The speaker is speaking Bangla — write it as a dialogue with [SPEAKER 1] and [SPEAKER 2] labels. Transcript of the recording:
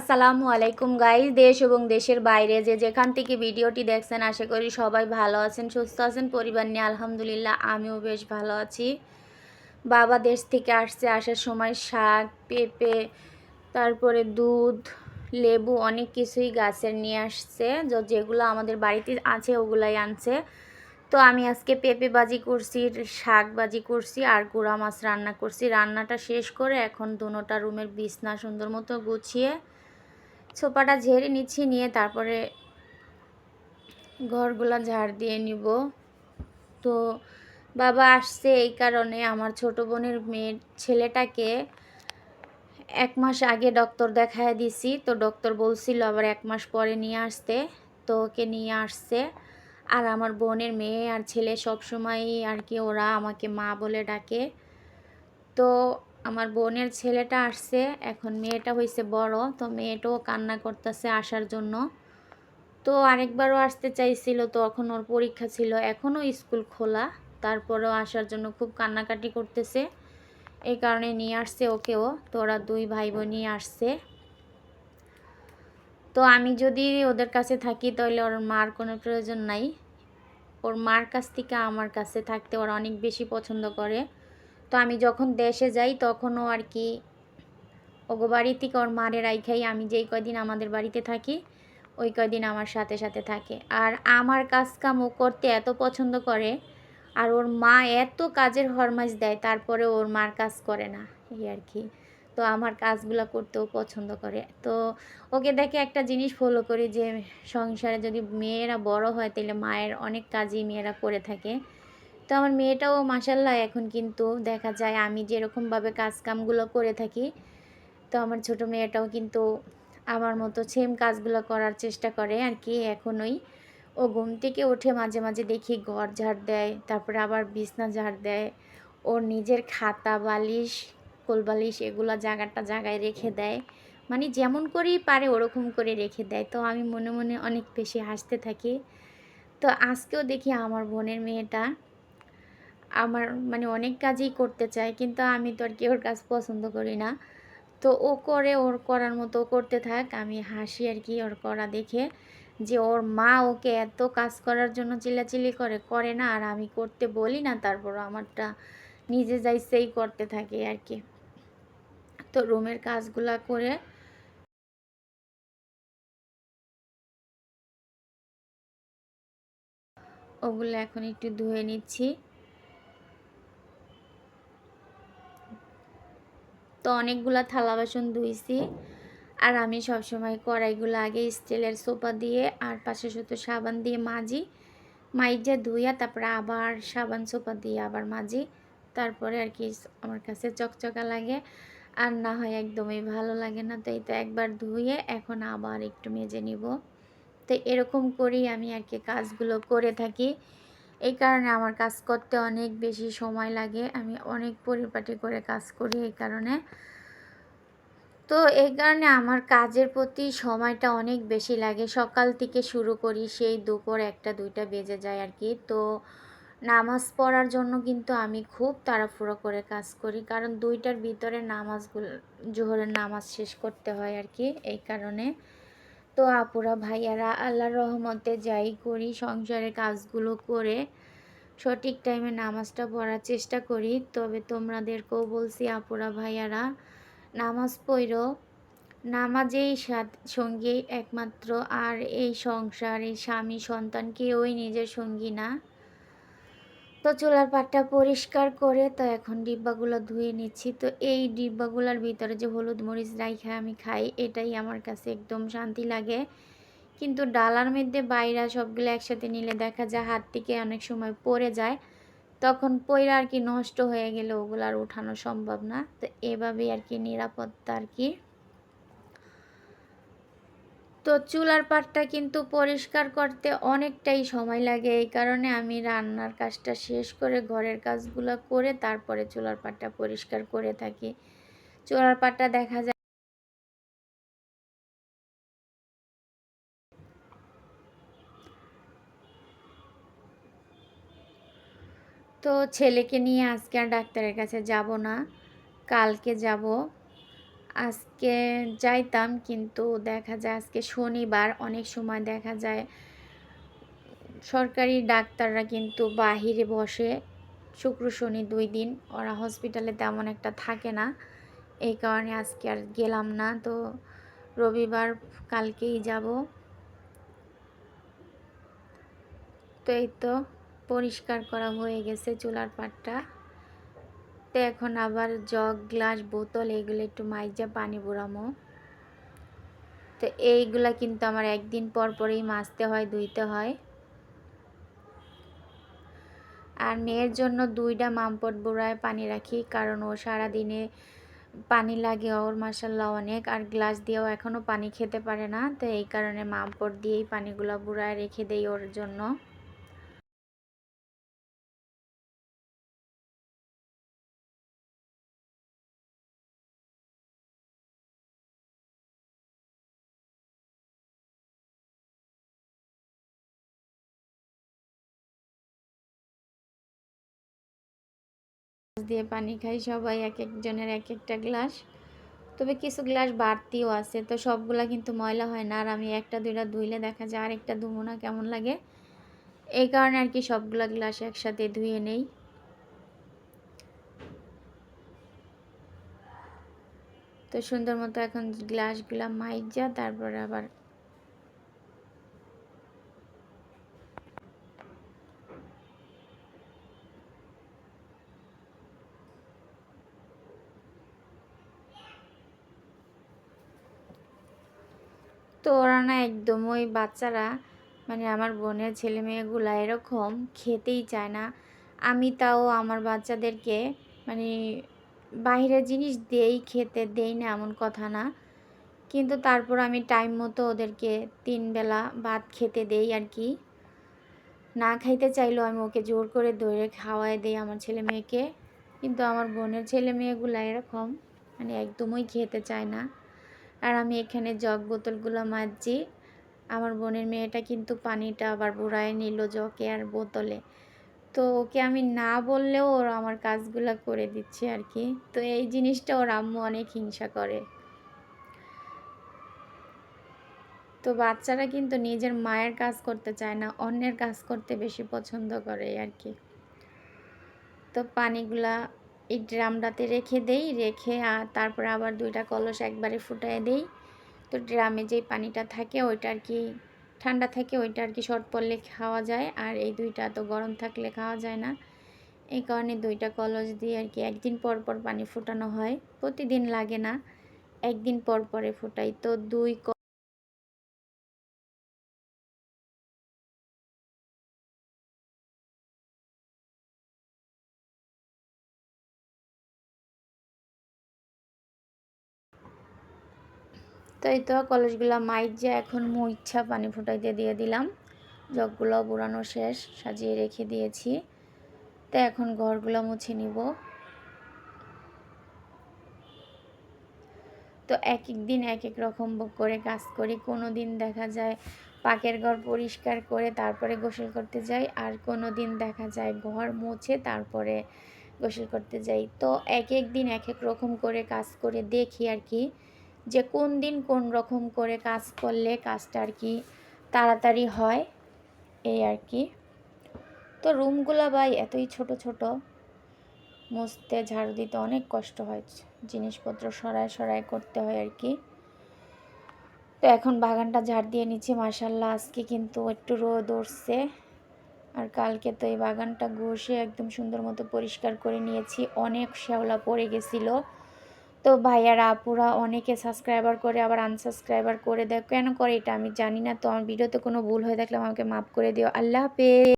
[SPEAKER 1] আসসালামু আলাইকুম গাইজ দেশ এবং দেশের বাইরে যে যেখান থেকে ভিডিওটি দেখছেন, আশা করি সবাই ভালো আছেন, সুস্থ আছেন, পরিবার নিয়ে আলহামদুলিল্লাহ আমিও বেশ ভালো আছি। বাবা দেশ থেকে আসছে, আসার সময় শাক, পেঁপে, তারপরে দুধ, লেবু অনেক কিছুই গাছের নিয়ে আসছে। যেগুলো আমাদের বাড়িতে আছে, ওগুলাই আনছে। তো আমি আজকে পেঁপে বাজি করছি, শাক বাজি করছি, আর গুঁড়া মাছ রান্না করছি। রান্নাটা শেষ করে এখন দুনোটা রুমের বিছনা সুন্দর মতো গুছিয়ে সোপাটা ঝেড়ে নিচ্ছি, নিয়ে তারপরে ঘরগুলা ঝাড় দিয়ে নিব। তো বাবা আসছে এই কারণে আমার ছোট বোনের মেয়ের ছেলেটাকে এক মাস আগে ডক্টর দেখায় দিছি। তো ডক্টর বলছিল আবার এক মাস পরে নিয়ে আসতে। তো ওকে নিয়ে আসছে। আর আমার বোনের মেয়ে আর ছেলে সব সময়ই আর কি ওরা আমাকে মা বলে ডাকে। তো আমার বোনের ছেলেটা আসছে, এখন মেয়েটা হয়েছে বড়, তো মেয়েটাও কান্না করতেছে আসার জন্য। তো আরেকবারও আসতে চাইছিল, তো এখন ওর পরীক্ষা ছিল, এখনও স্কুল খোলা, তারপরেও আসার জন্য খুব কান্নাকাটি করতেছে। এই কারণে নিয়ে আসছে ওকেও, তো ওরা দুই ভাই বোনই আসছে। তো আমি যদি ওদের কাছে থাকি, তাহলে ওর মার কোনো প্রয়োজন নাই। ওর মার কাছ থেকে আমার কাছে থাকতে ওরা অনেক বেশি পছন্দ করে। তো আমি যখন দেশে যাই তখনও আর কি ওগো বাড়ি থেকে ওর মারের রাইখাই আমি যেই কয়দিন আমাদের বাড়িতে থাকি, ওই কয়দিন আমার সাথে সাথে থাকে। আর আমার কাজ কাম ও করতে এত পছন্দ করে আর ওর মা এত কাজের হরমাইশ দেয়, তারপরে ওর মার কাজ করে না, এই আর কি। তো আমার কাজগুলো করতেও পছন্দ করে। তো ওকে দেখে একটা জিনিস ফলো করি যে সংসারে যদি মেয়েরা বড় হয় তাহলে মায়ের অনেক কাজই মেয়েরা করে থাকে। তো আমার মেয়েটাও মাসাল্লাহ এখন কিন্তু দেখা যায় আমি যেরকমভাবে কাজ কামগুলো করে থাকি, তো আমার ছোট মেয়েটাও কিন্তু আমার মতো সেম কাজগুলো করার চেষ্টা করে আর কি এখনই। ও ঘুম থেকে উঠে মাঝে মাঝে দেখি ঘর ঝাড় দেয়, তারপরে আবার বিছনা ঝাড় দেয়। ওর নিজের খাতা, বালিশ কোল বালিশ এগুলো জায়গাটা জায়গায় রেখে দেয়। মানে যেমন করেই পারে ওরকম করে রেখে দেয়। তো আমি মনে মনে অনেক বেশি হাসতে থাকি। তো আজকেও দেখি আমার বোনের মেয়েটা আমার মানে অনেক কাজই করতে চায়, কিন্তু আমি তো আর কি ওর কাজ পছন্দ করি না। তো ও করে, ওর করার মতো করতে থাক, আমি হাসি আর কি ওর করা দেখে যে ওর মা ওকে এত কাজ করার জন্য চিল্লাচিল্লি করে করে না আর আমি করতে বলি না তারপর আমারটা নিজে যাই সেই করতে থাকে আর কি। তো রুমের কাজগুলা করে ওগুলো এখন একটু ধুয়ে নিচ্ছি। তো অনেকগুলা থালা বাসন ধুইছি। আর আমি সবসময় কড়াইগুলো আগে স্টিলের সোপা দিয়ে আর পাশে শুধু সাবান দিয়ে মাজি। মাইজা ধুইয়া তারপরে আবার সাবান সোপা দিয়ে আবার মাজি। তারপরে আর কি আমার কাছে চকচকা লাগে। আর না হয় একদমই ভালো লাগে না। তো এই তো একবার ধুয়ে এখন আবার একটু মেজে নিব। তো এরকম করেই আমি আর কি কাজগুলো করে থাকি। এই কারণে আমার কাজ করতে অনেক বেশি সময় লাগে। আমি অনেক পরিপাটি করে কাজ করি এই কারণে। তো এই কারণে আমার কাজের প্রতি সময়টা অনেক বেশি লাগে। সকাল থেকে শুরু করি, সেই দুপুর একটা, দুইটা বেজে যায় আর কি তো নামাজ পড়ার জন্য কিন্তু আমি খুব তাড়াহুড়ো করে কাজ করি। কারণ দুইটার ভিতরে নামাজগুলো, জোহরের নামাজ শেষ করতে হয় আর কি এই কারণে। তো আপুরা, ভাইয়ারা, আল্লাহর রহমতে যাই করি, সংসারের কাজগুলো করে সঠিক টাইমে নামাজটা পড়ার চেষ্টা করি। তবে তোমাদেরকেও বলছি, আপুরা, ভাইয়ারা, নামাজ পড়ো। নামাজেই সঙ্গী একমাত্র, আর এই সংসার এই স্বামী সন্তান কেউই নিজের সঙ্গী না। তো চুলার পাটটা পরিষ্কার করে তো এখন ডিব্বাগুলো ধুয়ে নিচ্ছি। তো এই ডিব্বাগুলোর ভিতরে যে হলুদ মরিচ রাইখা আমি খাই, এটাই আমার কাছে একদম শান্তি লাগে। কিন্তু ডালার মধ্যে বাইরা সবগুলো একসাথে নিলে দেখা যায় হাত থেকে অনেক সময় পড়ে যায়। তখন পয়রা আর কি নষ্ট হয়ে গেলে ওগুলো আর উঠানো সম্ভব না। তো এভাবেই আর কি নিরাপত্তা আর কি। তো চুলার পাটটা কিন্তু পরিষ্কার করতে অনেকটাই সময় লাগে। এই কারণে আমি রান্নার কাজটা শেষ করে ঘরের কাজগুলো করে তারপরে চুলার পাটটা পরিষ্কার করে থাকি। চুলার পাটটা দেখা যায় তো ছেলেকে নিয়ে আজকে আর ডাক্তারের কাছে যাব না। কালকে যাব। আজকে যাইতাম কিন্তু দেখা যায় আজকে শনিবার, অনেক সময় দেখা যায় সরকারি ডাক্তাররা কিন্তু বাহিরে বসে শুক্র, শনি দুই দিন ওরা হসপিটালে তেমন একটা থাকে না। এই কারণে আজকে আর গেলাম না। তো রবিবার কালকেই যাব। তো এই তো, পরিষ্কার করা হয়ে গেছে চুলার পাটটা। তো এখন আবার জগ, গ্লাস, বোতল, এগুলো একটু মাইজা পানি বুড়ামো। তো এইগুলা কিন্তু আমার একদিন পর পরেই মাজতে হয়, ধুইতে হয়। আর মেয়ের জন্য দুইটা মামপট বুড়ায় পানি রাখি, কারণ ও সারাদিনে পানি লাগে ওর মাসাল্লাহ অনেক। আর গ্লাস দিয়েও এখনও পানি খেতে পারে না, তো এই কারণে মামপট দিয়েই পানিগুলো বুড়ায় রেখে দেই ওর জন্য। দিয়ে পানি খাই সবাই, এক একজনের এক একটা গ্লাস। তবে কিছু গ্লাস বাড়তিও আছে, তো সবগুলা কিন্তু ময়লা হয় না। আর আমি একটা, দুইটা ধুইলে দেখা যায় আরেকটা ধুবো না কেমন লাগে। এই কারণে আর কি সবগুলা গ্লাস একসাথে ধুয়ে নেই। তো সুন্দর মতো এখন গ্লাসগুলা মাইজা, তারপর আবার তো ওরা না একদম ওই বাচ্চারা মানে আমার বোনের ছেলে মেয়েগুলা এরকম খেতেই চায় না। আমি তাও আমার বাচ্চাদেরকে মানে বাইরের জিনিস দেই, খেতে দেই না এমন কথা না। কিন্তু তারপর আমি টাইম মতো ওদেরকে তিন বেলা ভাত খেতে দেই আর কি। না খাইতে চাইলেও আমি ওকে জোর করে ধরে খাওয়াই দেই আমার ছেলে মেয়েকে কিন্তু আমার বোনের ছেলে মেয়েগুলো এরকম মানে একদমই খেতে চায় না। আর আমি এখানে জগ বোতলগুলো মাজছি। আমার বোনের মেয়েটা কিন্তু পানিটা আবার বুড়ায় নিল জকে আর বোতলে। তো ওকে আমি না বললেও ওর আমার কাজগুলো করে দিচ্ছে আর কি। তো এই জিনিসটা ওর আম্মু অনেক হিংসা করে। তো বাচ্চারা কিন্তু নিজের মায়ের কাজ করতে চায় না, অন্যের কাজ করতে বেশি পছন্দ করে আর কি। তো পানিগুলা এই ড্রামটাতে রেখে দেই, রেখে আর তারপরে আবার দুইটা কলস একবারে ফুটাই দেই। তো ড্রামে যে পানিটা থাকে ওইটা আর কি, ঠান্ডা থাকে ওইটা আর কি শর্ট পড়লে খাওয়া যায়, আর এই দুইটা তো গরম থাকলে খাওয়া যায় না। এই কারণে দুইটা কলস দিয়ে আর কি একদিন পর পর পানি ফুটানো হয়, প্রতিদিন লাগে না, একদিন পর পরে ফুটাই। তো দুই তো এই তো কলসগুলো মাইজা এখন মু ইচ্ছা পানি ফুটাইতে দিয়ে দিলাম। জগগুলো বুড়ানো শেষ, সাজিয়ে রেখে দিয়েছি। তো এখন ঘরগুলো মুছে নিব। তো এক এক দিন এক এক রকম করে কাজ করি। কোনো দিন দেখা যায় পাকের ঘর পরিষ্কার করে তারপরে গোসল করতে যাই, আর কোনো দিন দেখা যায় ঘর মুছে তারপরে গোসল করতে যাই। তো এক এক দিন এক এক রকম করে কাজ করে দেখি আর কি। যে কোন দিন কোন রকম করে কাজ করলে কাজটা আর কি তাড়াতাড়ি হয়, এই আর কি। তো রুমগুলো ভাই এতই ছোট ছোট, মুছতে ঝাড়ু দিতে অনেক কষ্ট হয়, জিনিসপত্র সরায় সরায় করতে হয় আর কি। তো এখন বাগানটা ঝাড় দিয়ে নিচ্ছি মাসাল্লাহ আজকে কিন্তু একটু রোদ উঠছে। আর কালকে তো এই বাগানটা ঘষে একদম সুন্দর মতো পরিষ্কার করে নিয়েছি, অনেক শ্যাওলা পড়ে গেছিল। তো ভাইয়ারা, আপুরা অনেকে সাবস্ক্রাইবার করে আবার আনসাবস্ক্রাইবার করে দেয়। কেন করে এটা আমি জানি না, তো আমার ভিডিওতে কোনো ভুল হয়ে থাকলে আমাকে মাফ করে দিও। আল্লাহ হাফেজ।